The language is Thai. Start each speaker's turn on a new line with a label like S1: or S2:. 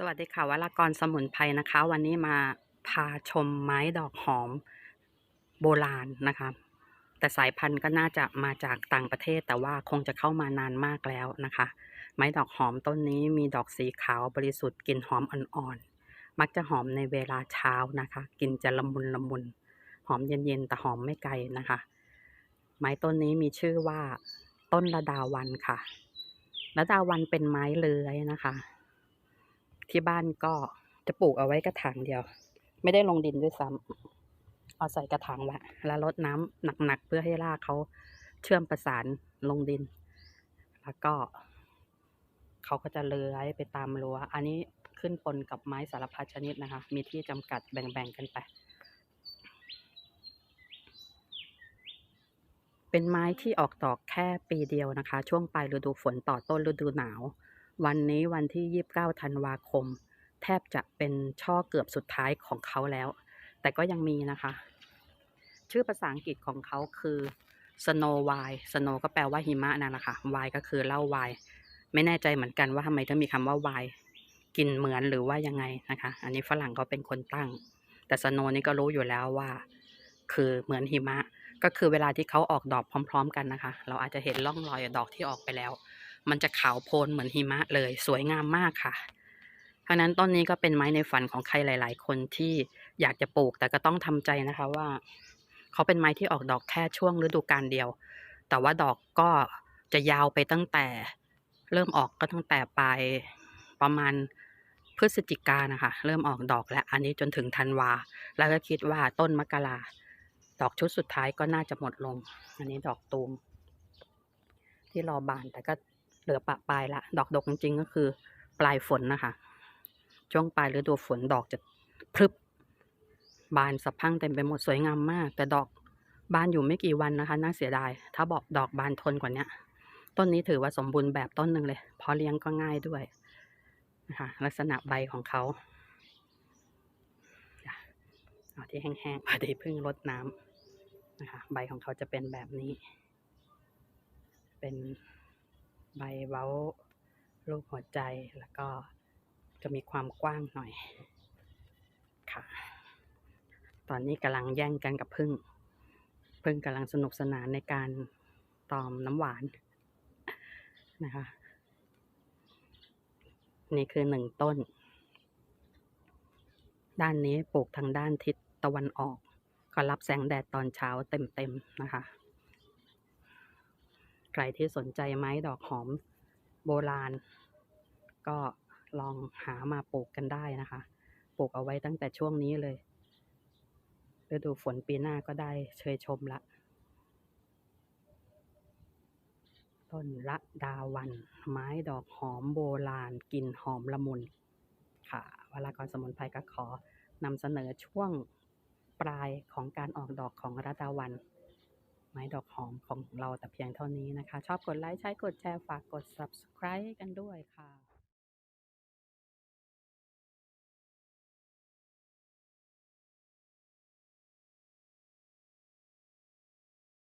S1: สวัสดีค่ะวรากรสมุนไพรนะคะ วันนี้มาพาชมไม้ดอกหอมโบราณนะคะ แต่สายพันธุ์ก็น่าจะมาจากต่างประเทศ แต่ว่าคงจะเข้ามานานมากแล้วนะคะ ไม้ดอกหอมต้นนี้มีดอกสีขาวบริสุทธิ์กลิ่นหอมอ่อนๆ มักจะหอมในเวลาเช้านะคะกลิ่นจะละมุนละมุน หอมเย็นๆแต่หอมไม่ไกลนะคะ ไม้ต้นนี้มีชื่อว่าต้นระดาวันค่ะระดาวันเป็นไม้เลื้อยนะคะ ที่บ้านก็จะปลูกเอาไว้กระถางเดียว ไม่ได้ลงดินด้วยซ้ำเอาใส่กระถางไว้แล้วรดน้ำหนักๆเพื่อให้รากเขาเชื่อมประสานลงดิน แล้วก็เขาก็จะเลื้อยไปตามรั้ว อันนี้ขึ้นปนกับไม้สารพัดชนิดนะคะ มีที่จำกัดแบ่งๆกันไป เป็นไม้ที่ออกดอกแค่ปีเดียวนะคะ ช่วงปลายฤดูฝนต่อต้นฤดูหนาว วันนี้วันที่ 29 ธันวาคม แทบจะเป็นช่อเกือบสุดท้ายของเขาแล้ว แต่ก็ยังมีนะคะ ชื่อภาษาอังกฤษของเขาคือ snow white snow ก็แปลว่าหิมะนั่นแหละค่ะ white ก็คือเหล้า wine ไม่แน่ใจเหมือนกันว่าทำไมต้องมีคำว่า wine กินเหมือนหรือว่ายังไงนะคะ อันนี้ฝรั่งเขาเป็นคนตั้ง แต่ snow นี่ก็รู้อยู่แล้วว่า คือเหมือนหิมะ ก็คือเวลาที่เขาออกดอกพร้อม ๆ กันนะคะ เราอาจจะเห็นร่องรอยดอกที่ออกไปแล้ว มันจะขาวโพลนเหมือนหิมะเลยสวยงามมากค่ะเพราะนั้นต้นนี้ก็เป็นไม้ในฝันของใครหลาย ๆ คนที่อยากจะปลูกแต่ก็ต้องทำใจนะคะว่า เขาเป็นไม้ที่ออกดอกแค่ช่วงฤดูกาลเดียว แต่ว่าดอกก็จะยาวไปตั้งแต่เริ่มออกก็ตั้งแต่ปลายประมาณพฤศจิกานะคะ เริ่มออกดอกแล้วอันนี้จนถึงธันวา แล้วก็คิดว่าต้นมกราดอกชุดสุดท้ายก็น่าจะหมดลง อันนี้ดอกตูม ที่รอบานแต่ก็ เหลือปะปลายละ ดอกดกจริงๆก็คือ ปลายฝนนะคะ ช่วงปลายฤดูฝนดอกจะพรึบบานสะพังเต็มไปหมดสวยงามมาก แต่ดอกบานอยู่ไม่กี่วันนะคะ น่าเสียดาย ถ้าบอกดอกบานทนกว่านี้ต้นนี้ถือว่าสมบูรณ์แบบต้นหนึ่งเลย เพอเลี้ยงก็ง่ายด้วยนะคะลักษณะใบของเขาเอาที่แห้งๆพอดีเพิ่งรดน้ำนะคะ ใบของเขาจะเป็นแบบนี้ เป็น ใบเว้ารูปหัวใจแล้วก็จะมีความกว้างหน่อยค่ะ ตอนนี้กำลังแย่งกันกับพึ่ง พึ่งกำลังสนุกสนานในการตอมน้ำหวานนะคะ นี่คือหนึ่งต้น ด้านนี้ปลูกทางด้านทิศตะวันออก ก็รับแสงแดดตอนเช้าเต็มๆนะคะ ใครที่สนใจไม้ดอกหอมโบราณ ก็ลองหามาปลูกกันได้นะคะ ปลูกเอาไว้ตั้งแต่ช่วงนี้เลยฤดูฝนปีหน้าก็ได้เชยชมละ ต้นละดาวัน ไม้ดอกหอมโบราณกลิ่นหอมละมุน ค่ะวลากรสมุนไพรก็ขอนำเสนอช่วงปลายของการออกดอกของรัดาวัน ไม้ดอกหอมของเราแต่เพียงเท่านี้นะคะ ชอบกดไลค์ใช้กดแชร์ฝากกด subscribe กันด้วยค่ะ